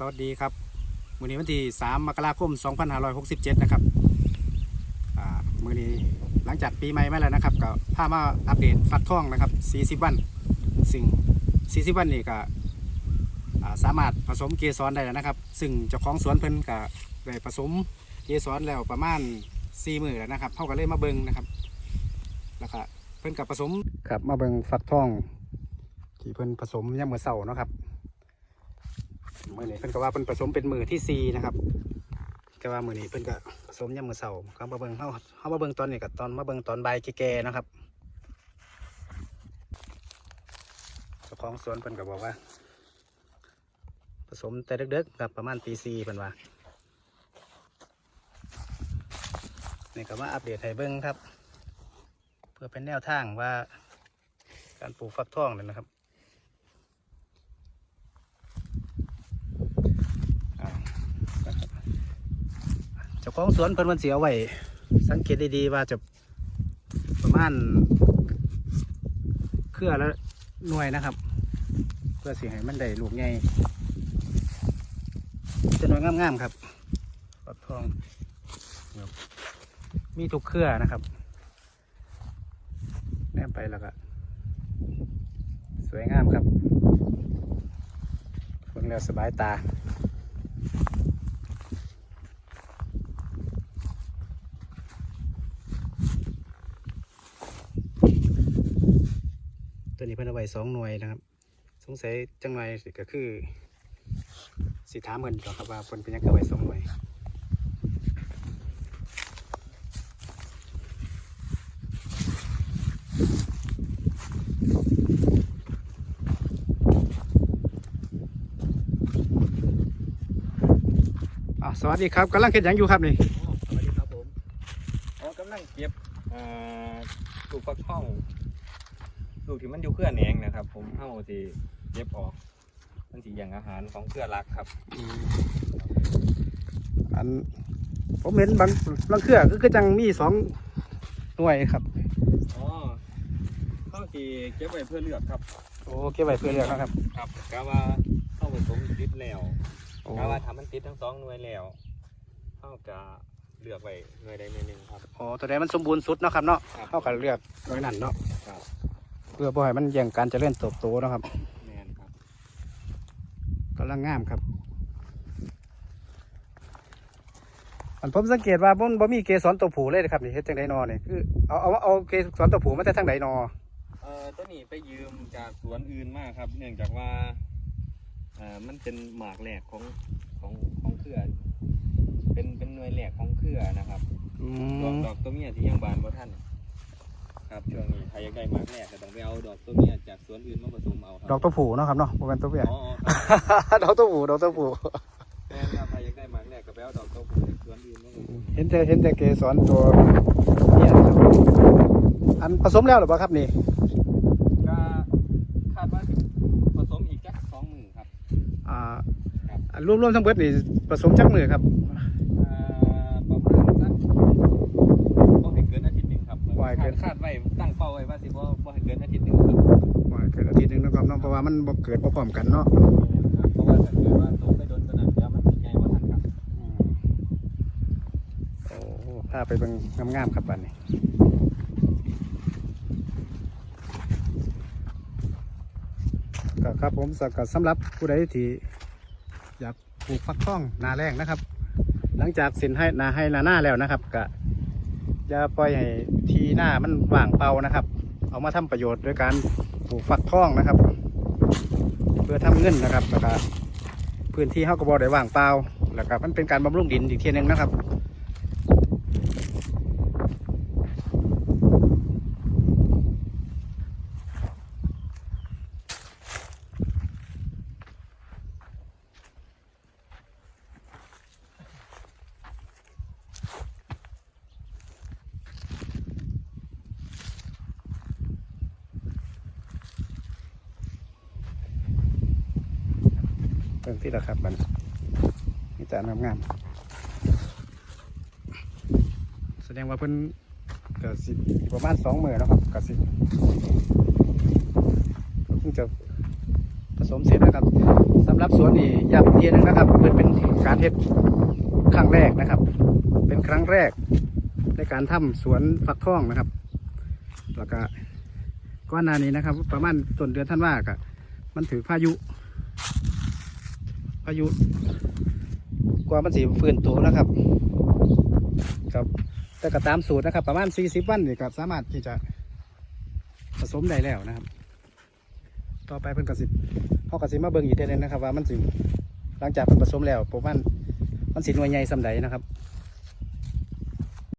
สวัสดีครับมื้อนี้วันที่ 3 มกราคม 2567 นะครับมื้อนี้หลังจากปีใหม่มาแล้วนะครับก็พามาอัปเดตฟักทองนะครับ 40 วัน ซึ่ง 40 วันนี้ก็สามารถผสมเกสรได้แล้วนะครับ ซึ่งเจ้าของสวนเพิ่นก็ได้ผสมเกสรแล้วประมาณ4มื้อแล้วนะครับเฮาก็เลยมาเบิ่งนะครับแล้วก็เพิ่นก็ผสมครับมาเบิ่งฟักทอง ที่เพิ่นผสมยามมื้อเช้าเนาะครับ มื่อนี้เพิ่นก็ว่าเพิ่นผสมเป็นมือที่สี่นะครับก็ว่ามือนี้เพิ่นก็ผสมยามมือเช้าเขามาเบิ่งเฮาเฮามาเบิ่งตอนนี้กับตอนมาเบิ่งตอนใบแก่ๆนะครับเจ้าของสวนเพิ่นก็บอกว่า ผสมแต่เดึกๆครับประมาณตีสี่เพิ่นว่านี่ก็มาอัปเดตให้เบิ่งครับ เพื่อเป็นแนวทางว่า การปลูกฟักทองนี่นะครับ จ้าของสวนเพิ่นมันเสียไว้ สังเกตดีๆว่าจะประมาณเครือและหน่วยนะครับ เพื่อสิให้มันได้ลูกใหญ่จะหน่วยงามๆครับปักทองครับมีทุกเครือนะครับแนมไปแล้วก็สวยงามครับเพิ่งแล้วสบายตา นี้เพิ่นเอาไว้สองหน่วยนะครับ สงสัยจังหน่อยก็คือสิถามเพิ่นต่อครับว่าเพิ่นเป็นยังก็ไว้สองหน่วยสวัสดีครับกำลังเฮ็ดหยังอยู่ครับนี่สวัสดีครับผมอ๋อกำลังเก็บอ่าลูกฟักทอง ลูกที่มันอยู่เครือแหนงนะครับ ผมเอาสิเก็บออกมันสิอย่างอาหารของเครือรักครับอันผมเห็นบางบางเครือก็คือจังมีสองหน่วยครับอ๋อเข้าสิเก็บไว้เพื่อเลือกครับโอ้เก็บไว้เพื่อเลือกนะครับ ครับกะว่าเข้าผสมติดแล้วโอ้กะว่าทำมันติดทั้งสองหน่วยแล้วเข้ากะเลือกไว้หน่วยใดหน่วยหนึ่งครับโอ้ตัวใดมันสมบูรณ์สุดเนาะครับเนาะครับเขาก็เลือกหน่วยนั้นเนาะครับ เพื่อบ่ให้มันแย่งการเจริญเติบโตเนาะครับแมนครับกำลังงามครับอันผมสังเกตว่าบ่บ่มีเกสรตัวผูเลยนะครับนี่เฮ็ดจังไดนอนี่คือเอาเอาเอาเกสรตัวผูมาแต่ทางไหนนอเอ่อตัวนี้ไปยืมจากสวนอื่นมากครับ เนื่องจากว่าเอ่อมันเป็นหมากแหลกของของของเครือ เป็นเป็นหน่วยแหลกของเครือนะครับอืดอกมดอกตัวเมียที่ยังบานบ่ท่าน ครับช่วงนี้ใครอยากได้หมากแหลกก็ต้องไปเอาดอกตัวเมียจากสวนอื่นมาผสมเอาครับดอกตัวผูเนาะครับเนาะบ่แม่นตัวเมียอ๋ออ๋อครับดอกตัวผูดอกตัวผูแม่นครับใครอยากได้หมากแหลกก็ไปเอาดอกตัวผู้จากสวนอื่นมาผสมเห็นแต่เห็นแต่เกสรตัวเนี่ยนะครับอันผสมแล้วหรือเปล่าครับนี่ก็คาดว่าผสมอีกจักสองหมื่นครับอ่าครับอันรวมๆทั้งเบิดนี่ผสมจักมือครับอ่าประมาณสักบ่ให้เกินอาทิตย์หนึ่งครับ บ่ ให้เกินคาดไว้ตั้งเป้าไว้ว่าสิบ่บ่ให้เกินอาทิตย์หนึ่งครับว่าเกิดอาทิตย์หนึงนะครับเนาะเพราะว่ามันบ่เกิดบ่พร้อมกันเนาะเพราะว่าถ้าเกิดว่าตกไปโดนกระหน่ำเดี๋ยวมันสิใหญ่บ่ทันครับโอ้พาไปเบิ่งงามๆครับบัดนี้ก็ครับผมสก็สำหรับผู้ใดที่อยากปลูกฟักทองนาแรงนะครับ หลังจากสินให้นาให้นาหน้าแล้วนะครับก็ อย่าปล่อยให้ทีหน้ามันว่างเปล่านะครับ เอามาทำประโยชน์โดยการปลูกฟักทองนะครับ เพื่อทำเงินนะครับแล้วก็พื้นที่เฮาก็บ่ได้ว่างเปล่าแล้วก็มันเป็นการบำรุงดินอีกทีหนึงนะครับ เพิ่งที่ละครับมันมีแต่งามงามๆแสดงว่าเพิ่นเกิดสิประมาณสองหมื่นแล้วครับเกิดสิเพิ่งจะผสมเสร็จนะครับสำหรับสวนนี่ย้ำอีกทีหนึงนะครับเปิดเป็นการเฮ็ดครั้งแรกนะครับ เป็นครั้งแรกในการทำสวนฟักทองนะครับ แล้วก็ก้อนหนานี้นะครับ ประมาณต้นเดือนท่านว่ากะมันถือพายุ พายุกว่ามันสีฟื้นตัวนะครับ ครับ แต่ก็ตามสูตรนะครับ ประมาณ 40 วันนี่ก็สามารถที่จะผสมได้แล้วนะครับ ต่อไปเพิ่นกสิพ่อกสิมาเบิ่งอีกเทีนึงนะครับ ว่ามันสิหลังจากเพิ่นผสมแล้วประมาณมันสิหน่วยใหญ่สำใดนะครับ